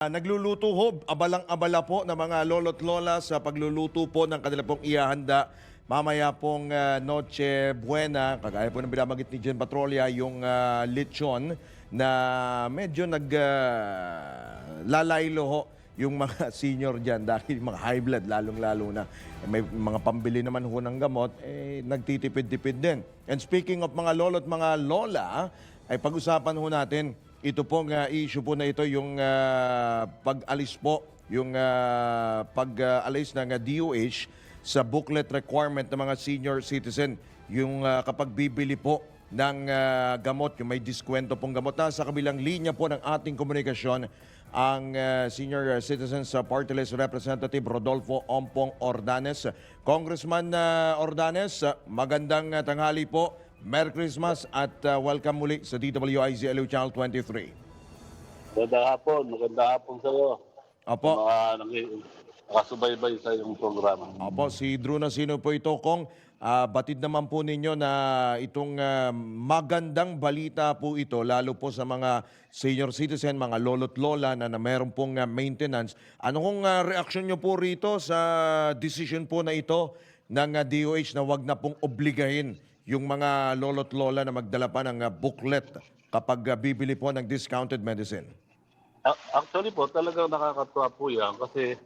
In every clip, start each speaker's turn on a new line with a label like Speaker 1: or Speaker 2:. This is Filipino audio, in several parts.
Speaker 1: Ah, Nagluluto ho, abalang-abala po ng mga lolo't lola sa pagluluto po ng kanila pong ihahanda. Mamaya pong ah, Noche Buena, kagaya po ng binamagit ni Jen Patrolia, yung ah, lechon na medyo nag ah, lalaylo ho yung mga senior dyan dahil mga high blood lalong-lalo na. Eh, May mga pambili naman ho ng gamot, eh, nagtitipid-tipid din. And speaking of mga lolo't mga lola, ay pag-usapan ho natin ito pong uh, issue po na ito, yung uh, pag-alis po, yung uh, pag-alis ng uh, DOH sa booklet requirement ng mga senior citizen. Yung uh, kapag bibili po ng uh, gamot, yung may diskwento pong gamot. Nasa kabilang linya po ng ating komunikasyon ang uh, senior citizen sa Party List Representative Rodolfo Ompong Ordanes. Congressman uh, Ordanes, magandang tanghali po. Merry Christmas at uh, welcome muli sa DWIZ LU Channel 23.
Speaker 2: Magandang hapon, magandang hapon sa iyo. Mga naki- nakasubaybay sa iyong programa.
Speaker 1: opo si Drew Nasino po ito kong ah, batid naman po ninyo na itong ah, magandang balita po ito lalo po sa mga senior citizen, mga lolo't lola na, na meron pong ah, maintenance. Ano kong ah, reaksyon nyo po rito sa decision po na ito ng ah, DOH na wag na pong obligahin yung mga lolo't lola na magdala pa ng ah, booklet kapag ah, bibili po ng discounted medicine?
Speaker 2: Actually po, talagang nakakatuwa po yan kasi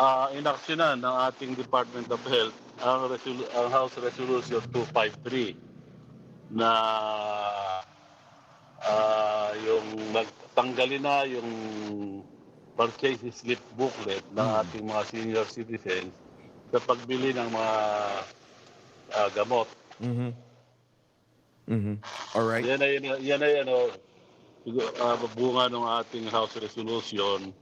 Speaker 2: uh, inaksyonan ng ating Department of Health ang, resolu- ang House Resolution 253 na ah, yung magtanggalin na yung purchase slip booklet ng ating mga senior citizens sa pagbili ng mga ah, gamot.
Speaker 1: Mhm. Mhm. All right.
Speaker 2: Yan ay yan ay ano ah, bunga ng ating House Resolution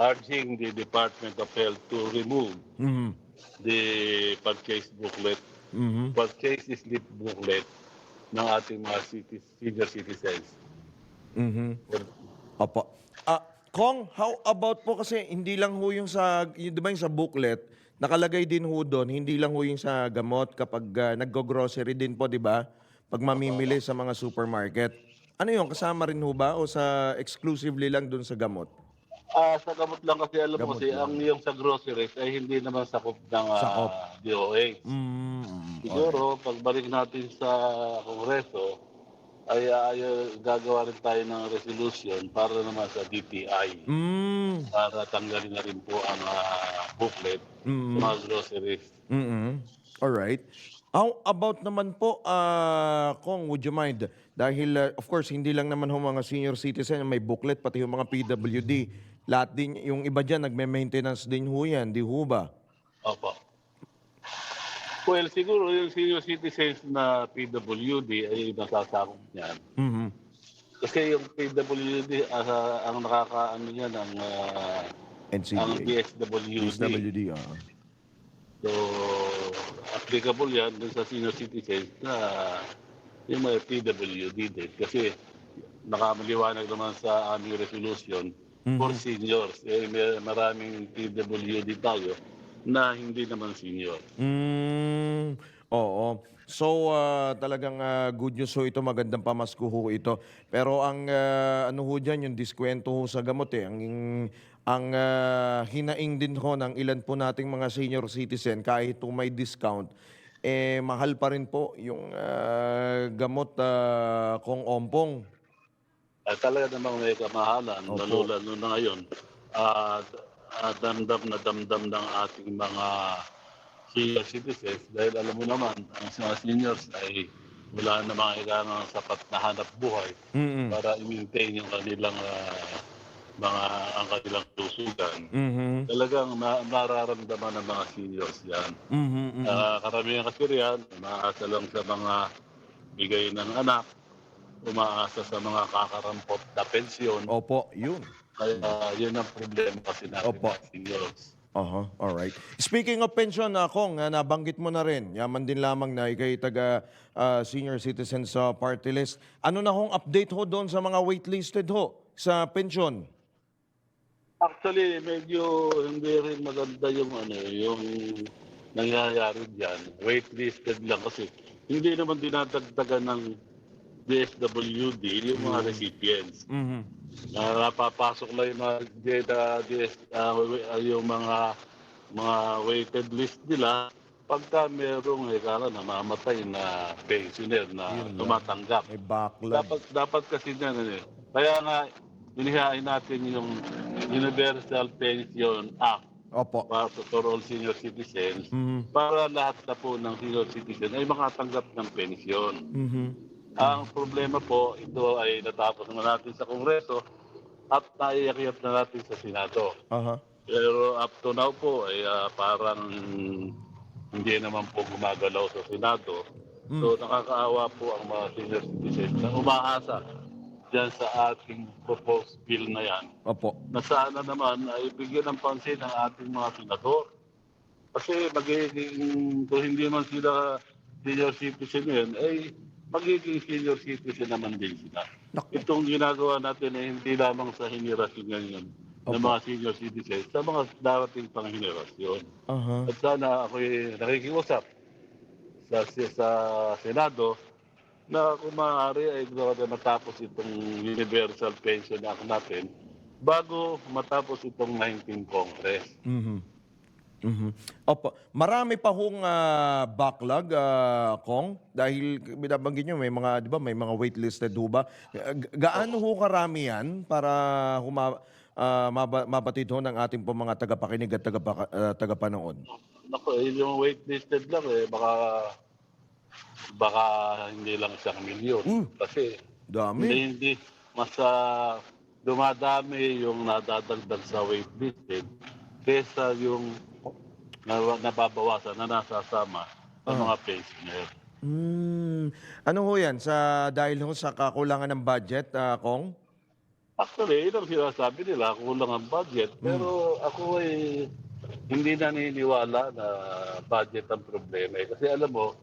Speaker 2: urging the Department of Health to remove
Speaker 1: Mhm.
Speaker 2: the purchase booklet,
Speaker 1: Mhm.
Speaker 2: purchase slip booklet ng ating mga citi- senior citizens.
Speaker 1: Mhm. Opo. Ah, Kong, how about po kasi hindi lang ho yung sa, yung, di ba yung sa booklet, nakalagay din ho doon, hindi lang ho yung sa gamot kapag ah, naggo-grocery din po, di ba? Pag mamimili sa mga supermarket. Ano yun, kasama rin ho ba o sa exclusively lang doon sa gamot?
Speaker 2: Ah, sa gamot lang kasi alam mo
Speaker 1: Gamot
Speaker 2: kasi
Speaker 1: lang.
Speaker 2: ang yung sa groceries ay hindi naman sakop ng ah,
Speaker 1: Sakop.
Speaker 2: DOH.
Speaker 1: Mm,
Speaker 2: Siguro, pagbalik natin sa Kongreso, ay ay gagawa rin tayo ng resolution para naman sa DTI.
Speaker 1: mm,
Speaker 2: para tanggalin na rin po ang ah, booklet
Speaker 1: Mm.
Speaker 2: sa mga groceries.
Speaker 1: mm All right. How about naman po, ah, Kong, would you mind? Dahil, ah, of course, hindi lang naman ho mga senior citizen, may booklet, pati yung mga PWD. Lahat din, yung iba dyan, nagme-maintenance din ho yan, di ho ba?
Speaker 2: Opo. Well, siguro yung senior citizens na PWD ay nasasakop niyan.
Speaker 1: Mhm.
Speaker 2: Kasi yung PWD ah, ang nakakaano niyan ang ah, ang
Speaker 1: NCDA.
Speaker 2: DSWD.
Speaker 1: DSWD, ah.
Speaker 2: So, applicable yan dun sa senior citizens na yung mga PWD din. Kasi nakamaliwanag naman sa aming resolution for seniors. Eh, may maraming PWD tayo na hindi naman senior.
Speaker 1: Mm, oo. So, ah, talagang ah, good news ho ito, magandang pamasko ho ito. Pero ang ah, ano ho dyan, yung diskwento ho sa gamot eh. Ang, ang ah, hinaing din ho ng ilan po nating mga senior citizen, kahit po may discount, eh mahal pa rin po yung ah, gamot ah, kong ompong.
Speaker 2: At talaga namang may kamahalan,
Speaker 1: Opo.
Speaker 2: lalo-lalo na ngayon. At at damdam na damdam ng ating mga senior citizens dahil alam mo naman, ang mga seniors ay wala na mga kailangan sapat na hanap buhay
Speaker 1: Mm-mm.
Speaker 2: para i-maintain yung kanilang ah, mga ang kanilang lusugan.
Speaker 1: Mhm.
Speaker 2: Talagang ma- mararamdaman ng mga seniors yan.
Speaker 1: Mhm, mhm.
Speaker 2: Ah, karamihan kasi riyan, umaasa lang sa mga bigay ng anak, umaasa sa mga kakarampot na pensyon.
Speaker 1: Opo, yun.
Speaker 2: Kaya yun ang problema kasi natin
Speaker 1: Opo.
Speaker 2: mga seniors.
Speaker 1: Aha, all right. Speaking of pension, na Kong, ah, nabanggit mo na rin, yaman din lamang na ikay taga ah, senior citizen sa party list. Ano na hong update ho doon sa mga waitlisted ho sa pension?
Speaker 2: Actually, medyo hindi rin maganda yung ano, yung nangyayari diyan. Waitlisted lang kasi hindi naman dinadagdagan ng DSWD, yung mga recipients.
Speaker 1: Mhm.
Speaker 2: na napapasok lang yung mga data, DS, wa- yung mga mga waited list nila pagka merong eh, kala namamatay na pensioner na
Speaker 1: Yun lang.
Speaker 2: tumatanggap.
Speaker 1: May backlog.
Speaker 2: Dapat dapat kasi na eh. Kaya nga inihain natin yung Universal Pension Act
Speaker 1: Opo.
Speaker 2: para for all senior citizens
Speaker 1: Mhm.
Speaker 2: para lahat na po ng senior citizen ay makatanggap ng pensyon.
Speaker 1: Mhm.
Speaker 2: Ang problema po, ito ay natapos na natin sa Kongreso at naiakyat na natin sa Senado.
Speaker 1: Aha.
Speaker 2: Pero up to now po, ay ah, parang hindi naman po gumagalaw sa Senado. So nakakaawa po ang mga senior citizens na umaasa dyan sa ating proposed bill na yan.
Speaker 1: Opo.
Speaker 2: Na sana naman ay bigyan ng pansin ng ating mga senador. Kasi magiging, kung hindi man sila senior citizen yun, ay magiging senior citizen naman din sila.
Speaker 1: Naku.
Speaker 2: Itong ginagawa natin ay hindi lamang sa henerasyon ngayon ng
Speaker 1: Opo.
Speaker 2: mga senior citizens, sa mga darating pang henerasyon.
Speaker 1: Aha.
Speaker 2: At sana ako'y nakikiusap sa, sa Senado na kung maaari ay matapos itong Universal Pension Act natin bago matapos itong 19 Congress.
Speaker 1: Mhm. Mhm. Opo. Marami pa hong ah, backlog, ah, Kong, dahil binabanggit nyo, may mga, di ba, may mga waitlisted ho ba? Ga- Gaano ho karami yan para huma, ah, maba, mabatid ho ng ating po mga tagapakinig at tagapa, ah, tagapanood?
Speaker 2: Naku, eh, yung waitlisted lang eh, baka baka hindi lang isang milyon.
Speaker 1: Mm.
Speaker 2: Kasi
Speaker 1: Dami.
Speaker 2: hindi, hindi mas ah, dumadami yung nadadagdag sa waitlisted kesa yung na, nababawasan na nasasama sa mga pensioner.
Speaker 1: Hmm. Ano ho yan? Sa, dahil ho sa kakulangan ng budget, ah, Kong?
Speaker 2: Actually, yun ang sinasabi nila, kulang ang budget. Pero ako ay hindi naniniwala na budget ang problema. eh. Kasi alam mo,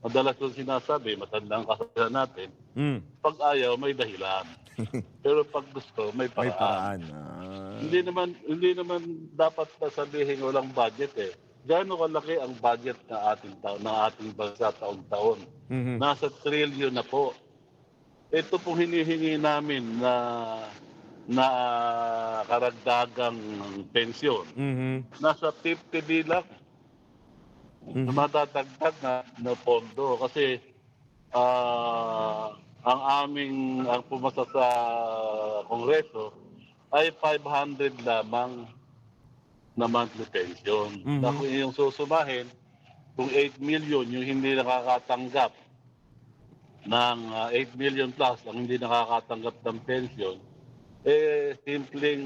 Speaker 2: madalas yung sinasabi, matandang kasalanan natin,
Speaker 1: Hmm.
Speaker 2: pag ayaw, may dahilan. Pero pag gusto, may
Speaker 1: May
Speaker 2: paraan.
Speaker 1: paraan. Ah.
Speaker 2: Hindi naman hindi naman dapat na sabihin walang budget eh. Gaano kalaki ang budget ng ating taon, ng ating bansa taon-taon?
Speaker 1: Mhm.
Speaker 2: Nasa trillion na po. Ito pong hinihingi namin na na karagdagang pensyon.
Speaker 1: Mhm.
Speaker 2: Nasa 50 bilang na matatagdag na, na pondo kasi ah, ang aming ang pumasa sa Kongreso ay 500 lamang na monthly pension.
Speaker 1: Mhm.
Speaker 2: Na kung yung susumahin, kung 8 million yung hindi nakakatanggap ng ah, 8 million plus ang hindi nakakatanggap ng pension, eh, simpleng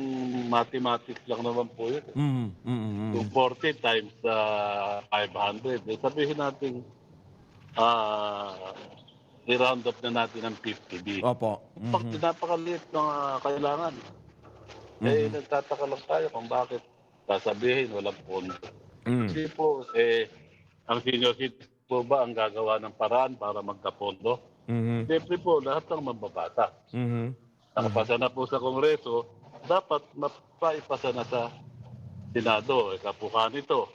Speaker 2: mathematics lang naman po yun.
Speaker 1: Mhm. Mhm.
Speaker 2: Kung 40 times uh, 500, eh, sabihin natin, ah, i-round up na natin ng 50B.
Speaker 1: Opo.
Speaker 2: Pag
Speaker 1: Mhm.
Speaker 2: napakaliit ng ah, kailangan, eh, nagtataka lang tayo kung bakit sasabihin walang pondo.
Speaker 1: Mhm.
Speaker 2: Hindi po, eh, ang senior citizen po ba ang gagawa ng paraan para magkapondo?
Speaker 1: Mhm.
Speaker 2: Siyempre po, lahat ng mababata.
Speaker 1: Mhm.
Speaker 2: Nakapasa na po sa Kongreso, dapat mapaipasa na sa Senado. E kapukan nito.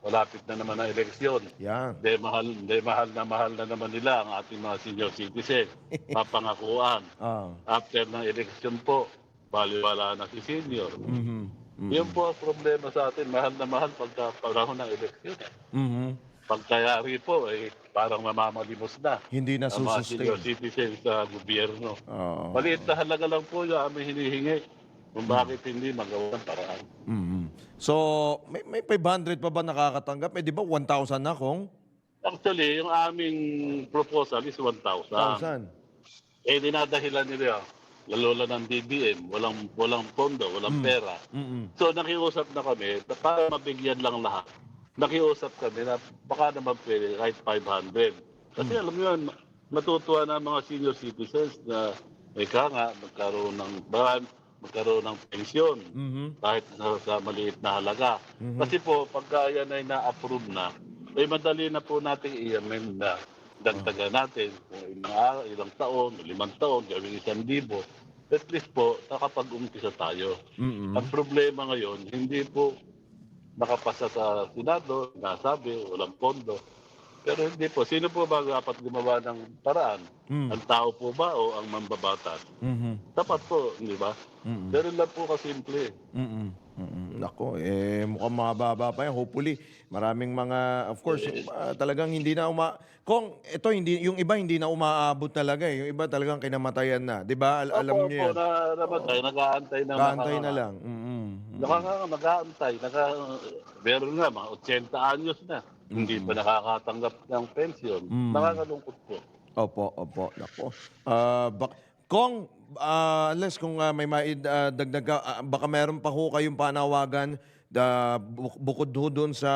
Speaker 2: Malapit na naman ang eleksyon.
Speaker 1: Yan.
Speaker 2: Hindi mahal, hindi mahal na mahal na naman nila ang ating mga senior citizen. Mapangakuan.
Speaker 1: Ah.
Speaker 2: After ng eleksyon po, baliwala na si senior.
Speaker 1: Mhm. Mhm.
Speaker 2: Yun po ang problema sa atin. Mahal na mahal pagka panahon ng eleksyon.
Speaker 1: Mhm.
Speaker 2: Pagkayari po, eh, parang mamamalimos na
Speaker 1: Hindi na
Speaker 2: ang mga
Speaker 1: susustain.
Speaker 2: citizens sa gobyerno.
Speaker 1: Oo.
Speaker 2: Maliit na halaga lang po yung aming hinihingi kung bakit hindi magawa ng paraan.
Speaker 1: Mhm. So, may, may 500 pa ba nakakatanggap? Eh, di ba 1,000 na, Kong?
Speaker 2: Actually, yung aming proposal is 1,000.
Speaker 1: 1,000.
Speaker 2: Eh, dinadahilan nila, lalo lang ng DBM, walang, walang pondo, walang pera.
Speaker 1: Mhm.
Speaker 2: So, nakiusap na kami, para mabigyan lang lahat, nakiusap kami na baka naman pwede kahit 500. Kasi alam mo yun, matutuwa na mga senior citizens na ika nga, magkaroon ng ban, magkaroon ng pensyon.
Speaker 1: Mhm.
Speaker 2: kahit sa, sa maliit na halaga. Kasi po, pagka yan ay na-approve na, ay madali na po natin i-amend na dagdagan natin kung ilang, ilang taon, limang taon, gawing isang libo. At least po, nakapag-umpisa tayo.
Speaker 1: Mhm.
Speaker 2: Ang problema ngayon, hindi po nakapasa sa Senado, nasabi, walang pondo. Pero hindi po. Sino po ba dapat gumawa ng paraan?
Speaker 1: Mm.
Speaker 2: Ang tao po ba o ang mambabatas?
Speaker 1: Mhm.
Speaker 2: Tapat po, di ba?
Speaker 1: Mm-mm.
Speaker 2: Ganun lang po kasimple.
Speaker 1: Mm-mm. Mm-mm. Nako, eh, mukhang mababa pa yan. Hopefully, maraming mga, of course, ah, talagang hindi na uma... Kung ito, hindi, yung iba hindi na umaabot talaga eh. Yung iba talagang kinamatayan na. Di ba? Al- alam niyo yan.
Speaker 2: na, namatay, nag-aantay na.
Speaker 1: Kaantay na lang. Mm-mm.
Speaker 2: Nakaka, nag-aantay. Naka, meron nga, mga 80 anyos na. Hindi pa nakakatanggap ng pension.
Speaker 1: Mm.
Speaker 2: Nakakalungkot po.
Speaker 1: Opo, opo. Nako. Ah, bak kung, ah, unless kung ah, may maidagdag ka, ah, baka meron pa ho kayong panawagan da, bu- bukod ho doon sa,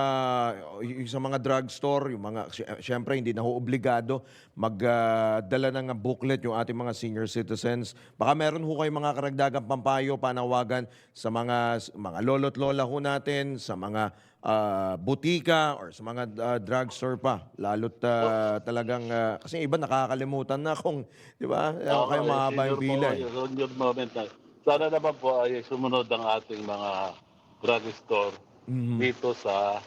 Speaker 1: y- sa mga drugstore, yung mga, sy- syempre hindi na ho obligado magdala ng booklet yung ating mga senior citizens. Baka meron ho kayong mga karagdagang pampayo, panawagan sa mga, mga lolo't lola ho natin, sa mga ah, butika or sa mga ah, drugstore pa. Lalo't ah, talagang, ah, kasi iba nakakalimutan na kung, di ba,
Speaker 2: Oo,
Speaker 1: kayo
Speaker 2: eh,
Speaker 1: mahaba yung pila.
Speaker 2: yung. Sana naman po ay sumunod ang ating mga drugstore
Speaker 1: Mhm.
Speaker 2: dito sa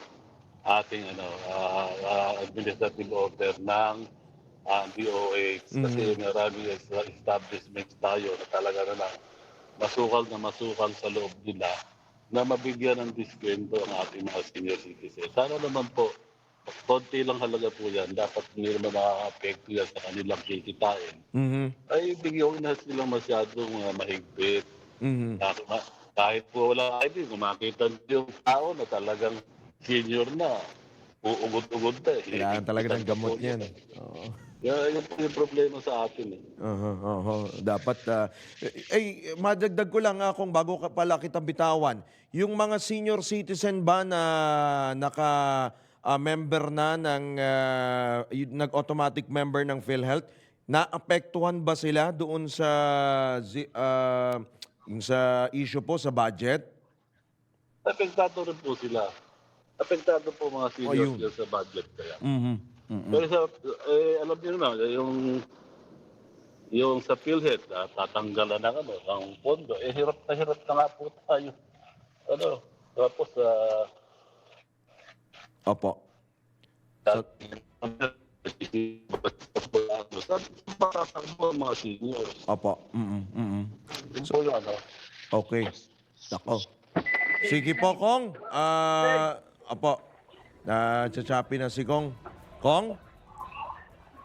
Speaker 2: ating ano ah, ah, administrative order ng ah, DOH kasi marami es- establishments tayo na talaga na lang masukal na masukal sa loob nila na mabigyan ng diskwento ang ating mga senior citizens. Sana naman po, konti lang halaga po yan. Dapat hindi naman nakaka-apekto yan sa kanilang kikitain
Speaker 1: Mhm.
Speaker 2: ay bigyan na silang masyadong uh, mahigpit.
Speaker 1: Mhm.
Speaker 2: Kahit, ma- kahit po wala ID, kung makita niyo yung tao na talagang senior na, uugod-ugod na. eh.
Speaker 1: Kailangan talaga ng gamot yan. Oo.
Speaker 2: Kaya yun po yung problema sa atin. Eh.
Speaker 1: Aha, aha. Dapat, ah, eh, eh, madagdag ko lang nga kung bago ka pala kita bitawan, yung mga senior citizen ba na naka ah, member na ng, ah, y- nag-automatic member ng PhilHealth, naapektuhan ba sila doon sa, ah, yung sa issue po sa budget?
Speaker 2: Apektado rin po sila. Apektado po mga
Speaker 1: Oh,
Speaker 2: seniors
Speaker 1: yun.
Speaker 2: dyan sa budget kaya.
Speaker 1: Mhm. Mhm.
Speaker 2: Pero sa, eh, alam niyo naman, yung yung sa PhilHealth, ah, tatanggalan ng ano, ang pondo, eh hirap na hirap na nga po tayo. Ano, tapos ah,
Speaker 1: Opo.
Speaker 2: sa
Speaker 1: Opo.
Speaker 2: Po yung ano.
Speaker 1: Okay. Nako. Sige po, Kong. Ah, apo. Na chachapi na si Kong. Kong?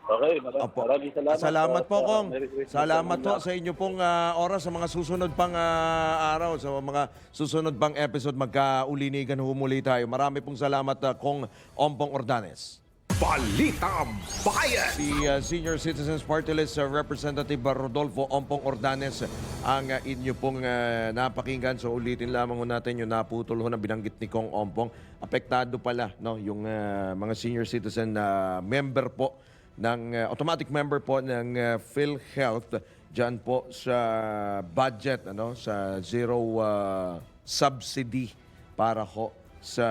Speaker 2: Okay, mara-
Speaker 1: Apo.
Speaker 2: maraming salamat.
Speaker 1: Salamat po, Kong.
Speaker 2: Merry Christmas
Speaker 1: Salamat
Speaker 2: sa
Speaker 1: po sa inyo pong ah, oras sa mga susunod pang ah, araw, sa mga susunod pang episode. Magkaulinigan humuli tayo. Marami pong salamat, ah, Kong Ompong Ordanes.
Speaker 3: Balita Bayan!
Speaker 1: Si uh, Senior Citizens Party List uh, Representative Rodolfo Ompong Ordanes ang uh, inyo pong uh, napakinggan. So ulitin lamang ho natin yung naputol ho na binanggit ni Kong Ompong. Apektado pala no, yung uh, mga senior citizen na member po ng uh, automatic member po ng uh, PhilHealth diyan po sa budget ano sa zero uh, subsidy para ho sa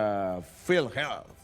Speaker 1: PhilHealth.